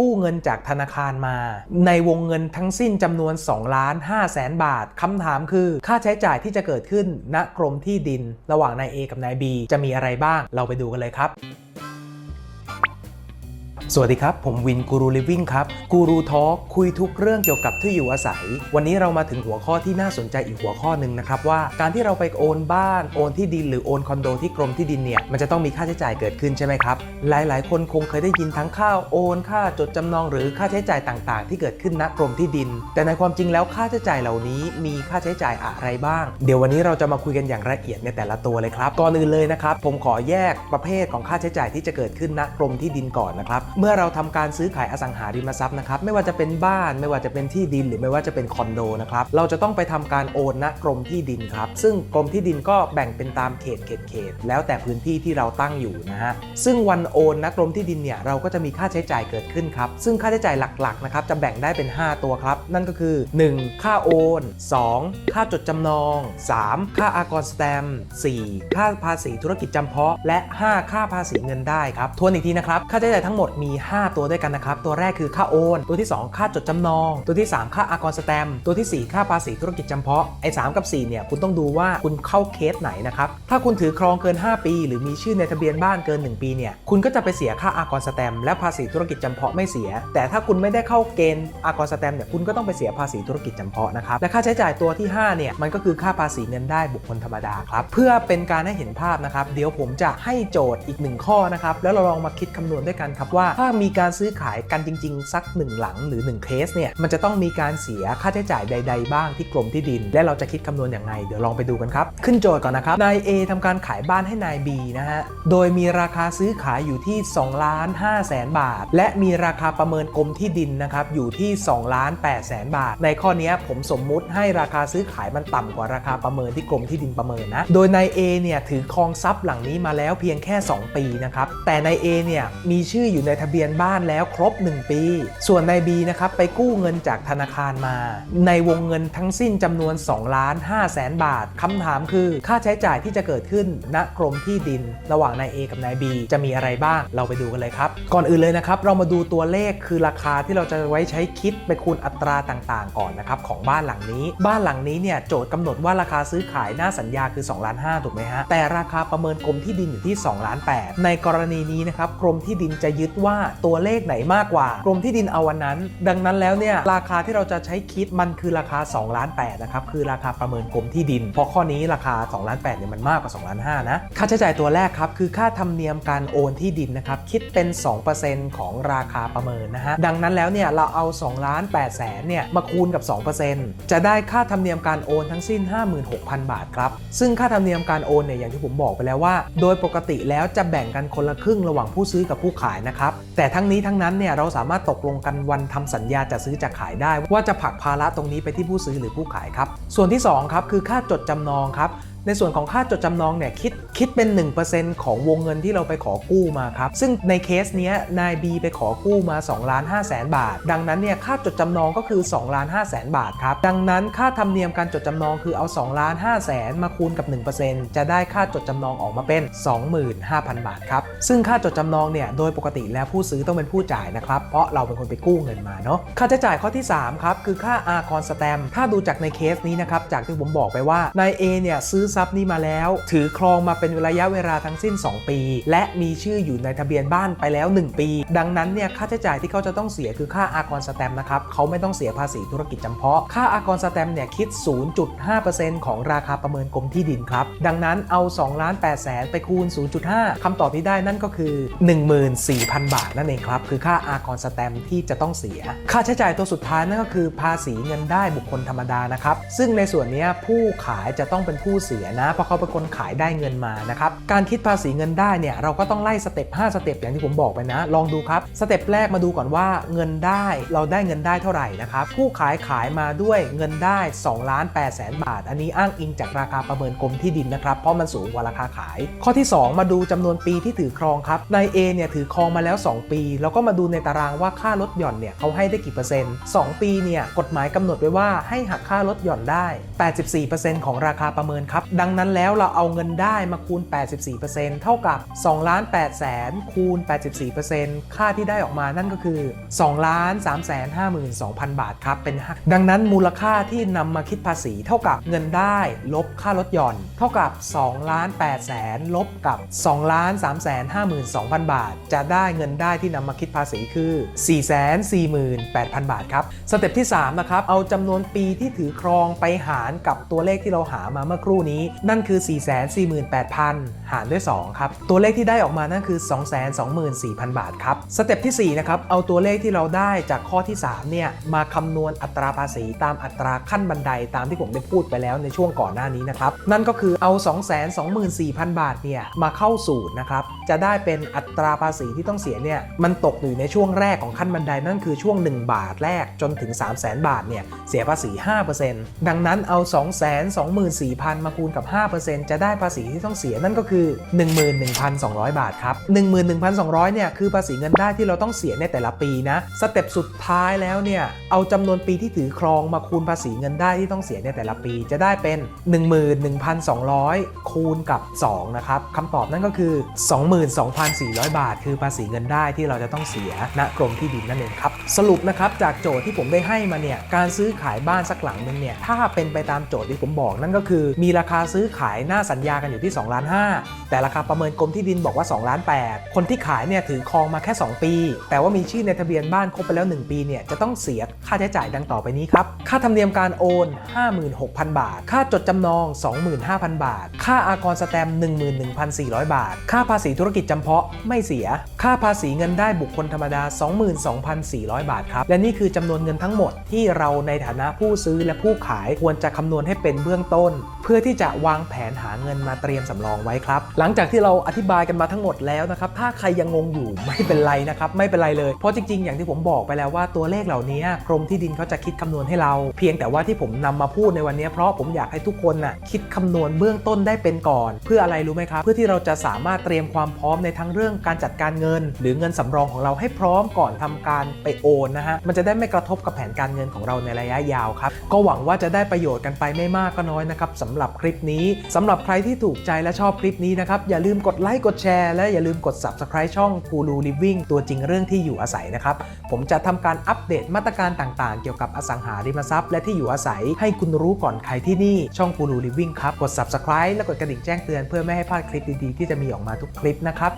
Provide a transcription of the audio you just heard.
กู้เงินจากธนาคารมา ในวงเงินทั้งสิ้นจำนวน2ล้าน5แสนบาทคำถามคือ ค่าใช้จ่ายที่จะเกิดขึ้นณกรมที่ดิน ระหว่างนาย A กับนาย B จะมีอะไรบ้างเราไปดูกันเลยครับ สวัสดีครับ ผมวินกูรูลิฟวิ่งครับกูรูทอล์กคุยทุกเรื่องเกี่ยวกับที่อยู่อาศัย วันนี้เรามาถึงหัวข้อที่น่าสนใจอีกหัวข้อหนึ่งนะครับว่าการที่เราไปโอนบ้านโอนที่ดินหรือโอนคอนโดที่กรมที่ดินเนี่ยมันจะต้องมีค่าใช้จ่ายเกิดขึ้นใช่ไหมครับ หลายๆ คนคงเคยได้ยินทั้งค่าโอนค่าจดจำนองหรือค่าใช้จ่ายต่างๆ ที่เกิดขึ้นณกรมที่ดิน แต่ในความจริงแล้วค่าใช้จ่ายเหล่านี้มีค่าใช้จ่ายอะไรบ้าง เดี๋ยววันนี้เราจะมาคุยกันอย่างละเอียดในแต่ละตัวเลยครับก่อนอื่นเลยนะครับผมขอแยกประเภทของค่าใช้จ่ายที่จะเกิดขึ้นณกรมที่ดินก่อนนะครับเมื่อเราทำการซื้อขายอสังหาริมทรัพย์นะครับไม่ว่าจะเป็นบ้านไม่ว่าจะเป็นที่ดินหรือไม่ว่าจะเป็นคอนโดนะครับเราจะต้องไปทำการโอนณกรมที่ดินครับ ซึ่งกรมที่ดินก็แบ่งเป็นตามเขตเขตเขตแล้วแต่พื้นที่ที่เราตั้งอยู่นะฮะซึ่งวันโอนณกรมที่ดินเนี่ยเราก็จะมีค่าใช้จ่ายเกิดขึ้นครับซึ่งค่าใช้จ่ายหลักๆนะครับจะแบ่งได้เป็น 5 ตัวครับ นั่นก็คือ 1. ค่าโอน 2. ค่าจดจำนอง 3. ค่าอากรสแตมป์ 4. ค่าภาษีธุรกิจจำเพาะ และ 5 ค่าภาษีเงินได้ครับทวนอีกทีนะครับค่าใช้จ่ายทั้งหมดมีี 5 ตัวด้วยกันนะครับ ตัวแรกคือค่าโอน ตัวที่ 2 ค่าจดจำนอง ตัวที่ 3 ค่าอากรสแตม ตัวทีสี่ 4 ค่าภาษีธุรกิจจำเพาะ ไอ้สกับ 4 เนี่ย คุณต้องดูว่าคุณเข้าเคสไหนนะครับ ถ้าคุณถือครองเกิน 5 ปี หรือมีชื่อในทะเบียนบ้านเกิน 1 ปีเนี่ย คุณก็จะไปเสียค่าอากรสแตม และภาษีธุรกิจจำเพาะไม่เสีย แต่ถ้าคุณไม่ได้เข้าเกณฑ์อากรสแตมเนี่ย คุณก็ต้องไปเสียภาษีธุรกิจจำเพาะนะครับ และค่าใช้จ่ายตัวที่ 5 เนี่ย มันก็คือค่าภาษีเงินได้บุคคลธรรมดาครับ เพื่อเป็นการให้เห็นภาพนะครับ เดี๋ยวผมจะให้โจทย์อีกหนึ่งข้อนะครับ แล้วเราลองมาคิดคำนวณด้วยกันครับว่าถ้ามีการซื้อขายกันจริง ๆ สักหนึ่งหลังหรือ 1 เคสเนี่ยมันจะต้องมีการเสียค่าใช้จ่ายใด ๆ บ้างที่กรมที่ดิน และเราจะคิดคำนวณอย่างไรเดี๋ยวลองไปดูกันครับ ขึ้นโจทย์ก่อนนะครับนาย A ทำการขายบ้านให้นาย B นะฮะโดยมีราคาซื้อขายอยู่ที่2ล้าน5แสนบาท และมีราคาประเมินกรมที่ดินนะครับอยู่ที่2ล้าน8แสนบาท ในข้อนี้ผมสมมุติให้ราคาซื้อขายมันต่ำกว่าราคาประเมินที่กรมที่ดินประเมินนะโดยนาย A เนี่ยถือครองทรัพย์หลังนี้มาแล้วเพียงแค่ 2 ปีนะครับแต่นาย A เนี่ยมีชื่ออยู่ในทะเบียนบ้านแล้วครบ 1 ปี ส่วนนาย B นะครับไปกู้เงินจากธนาคารมา ในวงเงินทั้งสิ้นจำนวน2ล้าน5แสนบาทคำถามคือ ค่าใช้จ่ายที่จะเกิดขึ้นณกรมที่ดิน ระหว่างนาย A กับนาย B จะมีอะไรบ้าง เราไปดูกันเลยครับ ก่อนอื่นเลยนะครับ เรามาดูตัวเลขคือราคาที่เราจะไว้ใช้คิดไปคูณอัตราต่างๆ ก่อนนะครับของบ้านหลังนี้ บ้านหลังนี้เนี่ยโจทย์กำหนดว่าราคาซื้อขายหน้าสัญญาคือ2ล้าน5ถูกไหมฮะแต่ราคาประเมินกรมที่ดินอยู่ที่2ล้าน8ในกรณีนี้นะครับกรมที่ดินจะยึดว่าาตัวเลขไหนมากกว่ากรมที่ดินเอาวันนั้น ดังนั้นแล้วเนี่ยราคาที่เราจะใช้คิดมันคือราคา2ล้าน8นะครับคือราคาประเมินกรมที่ดินเพราะข้อนี้ราคา2ล้าน8เนี่ยมันมากกว่า2ล้าน5นะค่าใช้จ่ายตัวแรกครับคือค่าธรรมเนียมการโอนที่ดินนะครับคิดเป็น 2%ของราคาประเมินนะฮะดังนั้นแล้วเนี่ยเราเอา2ล้าน8แสนเนี่ยมาคูณกับ 2%จะได้ค่าธรรมเนียมการโอนทั้งสิ้น 56,000 บาทครับซึ่งค่าธรรมเนียมการโอนเนี่ยอย่างที่ผมบอกไปแล้วว่า โดยปกติแล้วจะแบ่งกันคนละครึ่งระหว่างผู้ซื้อกับผู้ขายนะครับแต่ทั้งนี้ทั้งนั้นเนี่ยเราสามารถตกลงกันวันทำสัญญาจะซื้อจะขายได้ ว่าจะผลักภาระตรงนี้ไปที่ผู้ซื้อหรือผู้ขายครับ ส่วนที่2ครับคือค่าจดจำนองครับ ในส่วนของค่าจดจำนองเนี่ยคิดคิดเป็น 1%ของวงเงินที่เราไปขอกู้มาครับ ซึ่งในเคสเนี้ยนาย B ไปขอกู้มา2ล้าน5แสนบาท ดังนั้นเนี่ยค่าจดจำนองก็คือ2ล้าน5แสนบาทครับ ดังนั้นค่าธรรมเนียมการจดจำนองคือเอา2ล้าน5แสนมาคูณกับ 1%จะได้ค่าจดจำนองออกมาเป็น 25,000 บาทครับ ซึ่งค่าจดจำนองเนี่ยโดยปกติแล้วผู้ซื้อต้องเป็นผู้จ่ายนะครับ เพราะเราเป็นคนไปกู้เงินมาเนาะ ค่าใช้จ่ายข้อที่3ครับคือค่าอาคอนสแตมถ้าดูจากในเคสนี้นะครับจากที่ผมบอกไปว่านาย A เนี่ยซื้อทรัพย์นี้มาแล้ว ถือครองมาเป็นระยะเวลาทั้งสิ้น 2 ปี และมีชื่ออยู่ในทะเบียนบ้านไปแล้ว 1 ปี ดังนั้นเนี่ยค่าใช้จ่ายที่เขาจะต้องเสียคือค่าอากรสแตมนะครับเขาไม่ต้องเสียภาษีธุรกิจจำเพาะ ค่าอากรสแตมเนี่ยคิด 0.5%ของราคาประเมินกรมที่ดินครับ ดังนั้นเอา2ล้าน8แสนไปคูณ 0.5คำตอบที่ได้นั่นก็คือ 14,000 บาทนั่นเองครับคือค่าอากรสแตมที่จะต้องเสีย ค่าใช้จ่ายตัวสุดท้ายนั่นก็คือภาษีเงินได้บุคคลธรรมดานะครับซึ่งในส่วนนี้ผู้ขายจะต้องเป็นผู้เสียนะ เพราะเขาเป็นคนขายได้เงินมานะครับการคิดภาษีเงินได้เนี่ยเราก็ต้องไล่สเต็ป5สเต็ปอย่างที่ผมบอกไปนะ ลองดูครับสเต็ปแรกมาดูก่อนว่าเงินได้เราได้เงินได้เท่าไหร่นะครับผู้ขายขายมาด้วยเงินได้2ล้าน8แสนบาท อันนี้อ้างอิงจากราคาประเมินกรมที่ดินนะครับเพราะมันสูงกว่าราคาขาย ข้อที่ 2 มาดูจำนวนปีที่ถือครองครับนาย A เนี่ยถือครองมาแล้ว 2 ปี แล้วก็มาดูในตารางว่าค่าลดหย่อนเนี่ยเขาให้ได้กี่เปอร์เซ็นต์2ปีเนี่ยกฎหมายกำหนดไว้ว่าให้หักค่าลดหย่อนได้ 84%ของราคาประเมินครับดังนั้นแล้วเราเอาเงินได้มาคูณ 84%เท่ากับ2ล้าน8แสนคูณ 84%ค่าที่ได้ออกมานั่นก็คือ2ล้าน3แสน52,000 บาทครับเป็นห้าดังนั้นมูลค่าที่นำมาคิดภาษีเท่ากับเงินได้ลบค่าลดหย่อน เท่ากับ2ล้าน8แสนลบกับ2ล้าน3แสน52,000 บาท จะได้เงินได้ที่นำมาคิดภาษีคือ 4 48,000 บาทครับสเต็ปที่3นะครับเอาจำนวนปีที่ถือครองไปหารกับตัวเลขที่เราหามาเมื่อครู่นี้นั่นคือ 448,000 หารด้วย 2 ครับ ตัวเลขที่ได้ออกมานั่นคือ 224,000 บาทครับ สเต็ปที่ 4 นะครับ เอาตัวเลขที่เราได้จากข้อที่ 3 เนี่ย มาคำนวณอัตราภาษีตามอัตราขั้นบันไดตามที่ผมได้พูดไปแล้วในช่วงก่อนหน้านี้นะครับ นั่นก็คือเอา 224,000 บาทเนี่ยมาเข้าสูตรนะครับ จะได้เป็นอัตราภาษีที่ต้องเสียเนี่ยมันตกอยู่ในช่วงแรกของขั้นบันไดนั่นคือช่วง 1 บาทแรกจนถึง 3 0 0 0 0 0 บาทเนี่ยเสียภาษี 5%ดังนั้นเอา 224,000 มาคูณกับ 5%จะได้ภาษีที่ต้องเสียนั่นก็คือ 11,200 บาทครับ 11,200 เนี่ยคือภาษีเงินได้ที่เราต้องเสียในแต่ละปีนะ สเต็ปสุดท้ายแล้วเนี่ย เอาจำนวนปีที่ถือครองมาคูณภาษีเงินได้ที่ต้องเสียในแต่ละปี จะได้เป็น 11,200 คูณกับ 2 นะครับคำตอบนั่นก็คือ 22,400 บาท คือภาษีเงินได้ที่เราจะต้องเสียณกรมที่ดินนั่นเองครับ สรุปนะครับจากโจทย์ที่ผมได้ให้มาเนี่ย การซื้อขายบ้านสักหลังนึงเนี่ย ถ้าเป็นไปตามโจทย์ที่ผมบอกนั่นก็คือ มีราคาซื้อขายหน้าสัญญากันอยู่ที่2ล้าน5แต่ราคาประเมินกรมที่ดินบอกว่า2ล้าน8คนที่ขายเนี่ยถือครองมาแค่ 2 ปี แต่ว่ามีชื่อในทะเบียนบ้านครบไปแล้ว 1 ปีเนี่ยจะต้องเสียค่าใช้จ่ายดังต่อไปนี้ครับ ค่าธรรมเนียมการโอน 56,000 บาท ค่าจดจำนอง 25,000 บาท ค่าอากรสแตม 11,400 บาท ค่าภาษีธุรกิจจำเพาะไม่เสีย ค่าภาษีเงินได้บุคคลธรรมดา 22,400 บาทครับ และนี่คือจำนวนเงินทั้งหมดที่เราในฐานะผู้ซื้อและผู้ขายควรจะคำนวณให้เป็นเบื้องต้น พื่อที่จะวางแผนหาเงินมาเตรียมสำรองไว้ครับ หลังจากที่เราอธิบายกันมาทั้งหมดแล้วนะครับถ้าใครยังงงอยู่ไม่เป็นไรนะครับไม่เป็นไรเลย เพราะจริงๆ อย่างที่ผมบอกไปแล้วว่าตัวเลขเหล่านี้กรมที่ดินเขาจะคิดคำนวณให้เรา เพียงแต่ว่าที่ผมนำมาพูดในวันนี้เพราะผมอยากให้ทุกคนน่ะคิดคำนวณเบื้องต้นได้เป็นก่อน เพื่ออะไรรู้ไหมครับ เพื่อที่เราจะสามารถเตรียมความพร้อมในทั้งเรื่องการจัดการเงิน หรือเงินสำรองของเราให้พร้อมก่อนทำการไปโอนนะฮะมันจะได้ไม่กระทบกับแผนการเงินของเราในระยะยาวครับก็หวังว่าจะได้ประโยชน์กันไปไม่มากก็น้อยนะครับสำหรับคลิปนี้สำหรับใครที่ถูกใจและชอบคลิปนี้นะครับอย่าลืมกดไลค์กดแชร์และอย่าลืมกด subscribe ช่อง Guru Living ตัวจริงเรื่องที่อยู่อาศัยนะครับผมจะทำการอัปเดตมาตรการต่างๆ เกี่ยวกับอสังหาริมทรัพย์และที่อยู่อาศัย ให้คุณรู้ก่อนใครที่นี่ช่อง Guru Living ครับกด subscribe และกดกระดิ่งแจ้งเตือนเพื่อไม่ให้พลาดคลิปดีๆที่จะมีออกมาทุกคลิปนะครับ